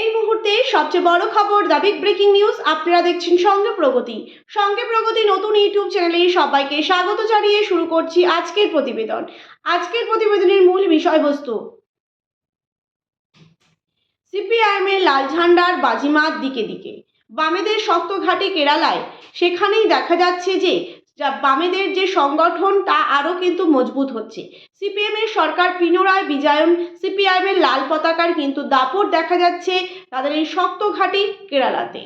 এই মুহূর্তে সবচেয়ে বড় খবর, দ্য বিগ ব্রেকিং নিউজ, আপনারা দেখছেন সঙ্গে প্রগতি। সঙ্গে প্রগতি নতুন ইউটিউব চ্যানেলে সবাইকে স্বাগত জানিয়ে শুরু করছি আজকের প্রতিবেদন। আজকের প্রতিবেদনের মূল বিষয়বস্তু। সিপিআইএমের লাল ঝান্ডার বাজিমাত দিকে দিকে। বামেদের শক্ত ঘাটে কেরালায়, সেখানেই দেখা যাচ্ছে যে যা বামেদের যে সংগঠন, তা আরও কিন্তু মজবুত হচ্ছে। সিপিএমের সরকার পিনরায় বিজয়ন সিপিআইএমের লাল পতাকার কিন্তু দাপট দেখা যাচ্ছে তাদের এই শক্ত ঘাঁটি কেরালাতে।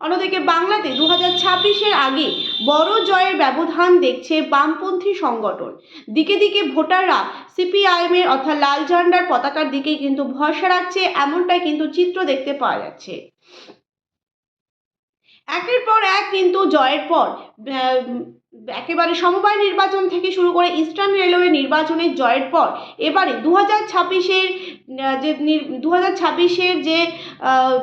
অন্যদিকে বাংলাতে দু হাজার ছাব্বিশের আগে বড় জয়ের ব্যবধান দেখছে বামপন্থী সংগঠন। দিকে দিকে ভোটাররা সিপিআইএমের অর্থাৎ লাল ঝান্ডার পতাকার দিকে কিন্তু ভরসা রাখছে, এমনটাই কিন্তু চিত্র দেখতে পাওয়া যাচ্ছে। একের পর এক কিন্তু জয়ের পর একেবারে সমবায় নির্বাচন থেকে শুরু করে ইস্টার্ন রেলওয়ে নির্বাচনের জয়ের পর, এবারে দু হাজার ছাব্বিশের যে দু হাজার ছাব্বিশের যে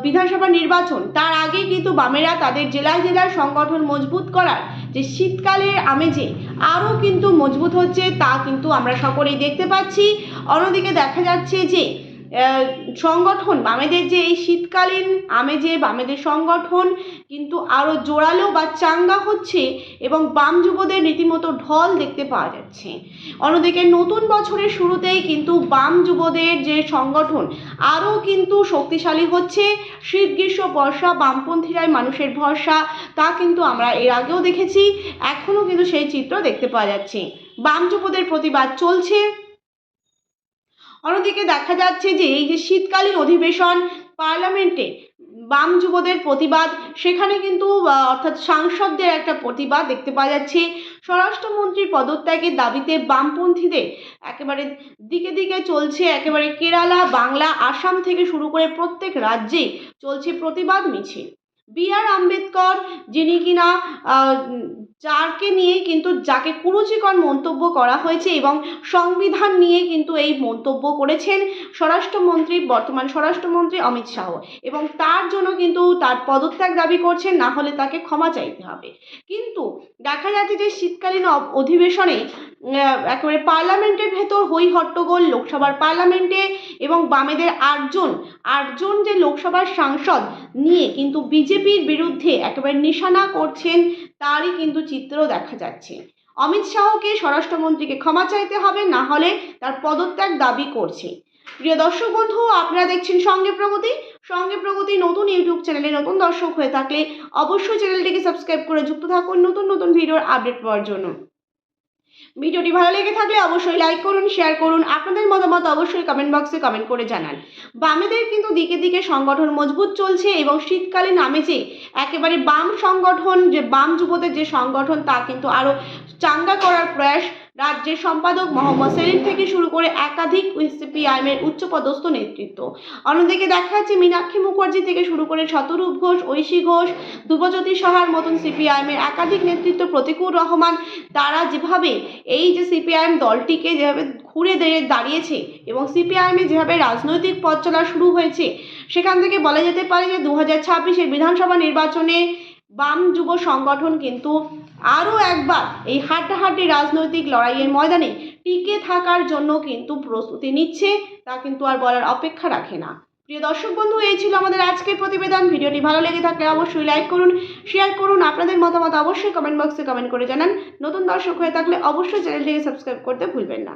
বিধানসভা নির্বাচন, তার আগে কিন্তু বামেরা তাদের জেলায় জেলার সংগঠন মজবুত করার যে শীতকালের আমেজে আরও কিন্তু মজবুত হচ্ছে তা কিন্তু আমরা সকলেই দেখতে পাচ্ছি। অন্যদিকে দেখা যাচ্ছে যে সংগঠন, বামেদের যে এই শীতকালীন আমেজে বামেদের সংগঠন, কিন্তু আরও জোরালো বা চাঙ্গা হচ্ছে এবং বাম যুবদের রীতিমতো ঢল দেখতে পাওয়া যাচ্ছে। অন্যদিকে নতুন বছরের শুরুতেই কিন্তু বাম যুবদের যে সংগঠন আরও কিন্তু শক্তিশালী হচ্ছে। শীত, গ্রীষ্ম, বর্ষা, বামপন্থীরাই মানুষের ভরসা, তা কিন্তু আমরা এর আগেও দেখেছি, এখনও কিন্তু সেই চিত্র দেখতে পাওয়া যাচ্ছে। বাম যুবদের প্রতিবাদ চলছে। অন্যদিকে দেখা যাচ্ছে যে এই যে শীতকালীন অধিবেশন পার্লামেন্টে বাম যুবদের প্রতিবাদ, সেখানে কিন্তু অর্থাৎ সাংসদদের একটা প্রতিবাদ দেখতে পাওয়া যাচ্ছে। স্বরাষ্ট্রমন্ত্রীর পদত্যাগের দাবিতে বামপন্থীদের একেবারে দিকে দিকে চলছে একেবারে কেরালা, বাংলা, আসাম থেকে শুরু করে প্রত্যেক রাজ্যেই চলছে প্রতিবাদ মিছিল। বি আর আম্বেদকর, যিনি কিনা যাকে নিয়ে কিন্তু, যাকে কুরুচিকর মন্তব্য করা হয়েছে এবং সংবিধান নিয়ে কিন্তু এই মন্তব্য করেছেন স্বরাষ্ট্রমন্ত্রী, বর্তমান স্বরাষ্ট্রমন্ত্রী অমিত শাহ। এবং তার জন্য কিন্তু তার পদত্যাগ দাবি করছেন, না হলে তাকে ক্ষমা চাইতে হবে। কিন্তু দেখা যাচ্ছে যে শীতকালীন অধিবেশনে একেবারে পার্লামেন্টের ভেতর হই হট্টগোল লোকসভার পার্লামেন্টে এবং বামেদের আটজন আটজন যে লোকসভার সাংসদ নিয়ে কিন্তু বিজেপির বিরুদ্ধে একেবারে নিশানা করছেন, তারই কিন্তু চিত্র দেখা যাচ্ছে। অমিত শাহকে স্বরাষ্ট্রমন্ত্রীকে ক্ষমা চাইতে হবে, না হলে তার পদত্যাগ দাবি করছে। প্রিয় দর্শক বন্ধু, আপনারা দেখছেন সঙ্গে প্রগতি। সঙ্গে প্রগতি নতুন ইউটিউব চ্যানেলে নতুন দর্শক হয়ে থাকলে অবশ্যই চ্যানেলটিকে সাবস্ক্রাইব করে যুক্ত থাকুন নতুন নতুন ভিডিওর আপডেট পাওয়ার জন্য। ভিডিওটি ভালো লেগে থাকলে অবশ্যই লাইক করুন শেয়ার করুন। আপনাদের মতামত অবশ্যই কমেন্ট বক্সে কমেন্ট করে জানান। বামেদের কিন্তু দিকে দিকে সংগঠন মজবুত চলছে এবং শীতকালে নামে যে একেবারে বাম সংগঠন, যে বাম যুবদের যে সংগঠন, তা কিন্তু আরও চাঙ্গা করার প্রয়াস রাজ্যের সম্পাদক মোহাম্মদ সেলিম থেকে শুরু করে একাধিক সিপিআইএমের উচ্চপদস্থ নেতৃত্ব। অন্যদিকে দেখা যাচ্ছে মীনাক্ষী মুখার্জি থেকে শুরু করে শতরূপ ঘোষ, ঐশী ঘোষ, ধ্রুবজ্যোতি সাহার মতন সিপিআইএমের একাধিক নেতৃত্ব প্রতিকুর রহমান তারা যেভাবে এই যে সিপিআইএম দলটিকে যেভাবে ঘুরে দাঁড়িয়ে দাঁড়িয়েছে এবং সিপিআইএমে যেভাবে রাজনৈতিক পথ চলা শুরু হয়েছে, সেখান থেকে বলা যেতে পারে যে দু হাজার বিধানসভা নির্বাচনে বাম যুব সংগঠন কিন্তু আরও একবার এই হাড্ডাহাড্ডি রাজনৈতিক লড়াইয়ের ময়দানে টিকে থাকার জন্য কিন্তু প্রস্তুতি নিচ্ছে, তা কিন্তু আর বলার অপেক্ষা রাখে না। প্রিয় দর্শক বন্ধু, এই ছিল আমাদের আজকের প্রতিবেদন। ভিডিওটি ভালো লেগে থাকলে অবশ্যই লাইক করুন, শেয়ার করুন, আপনাদের মতামত অবশ্যই কমেন্ট বক্সে কমেন্ট করে জানান। নতুন দর্শক হয়ে থাকলে অবশ্যই চ্যানেলটিকে সাবস্ক্রাইব করতে ভুলবেন না।